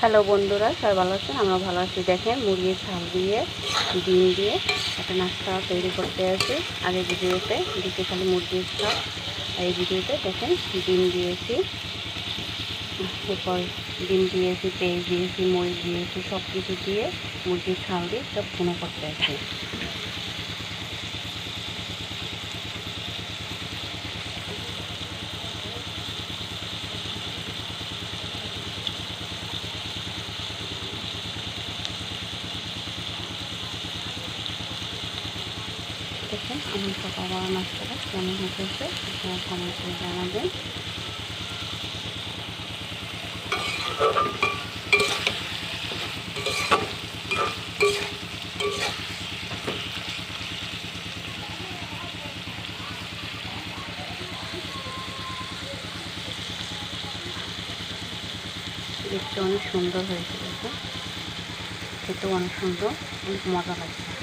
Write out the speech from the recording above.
Hello বন্ধুরা, সবাই ভালো আছেন? আমরা ভালো আছি। দেখেন, মুরগির ছাল দিয়ে, ডিম দিয়ে একটা নাস্তা তৈরি করতে আছি আগের ভিডিওতে দিতে খালি মুরগির ছাল। এই ভিডিওতে দেখেন, ডিম দিয়েছি। এরপর ডিম দিয়েছি পেঁয়াজ দিয়েছি, মরিচ দিয়েছি সব কিছু দিয়ে মুরগির ছাল দিয়ে সব ভুনো করতে আছি দেখেন আমার সকাল বড় নাস্তাটা কেমন হয়েছে আপনারা কমেন্ট করে জানাবেন। দেখতে অনেক সুন্দর হয়েছে খেতেও অনেক সুন্দর, অনেক মজা লাগছে।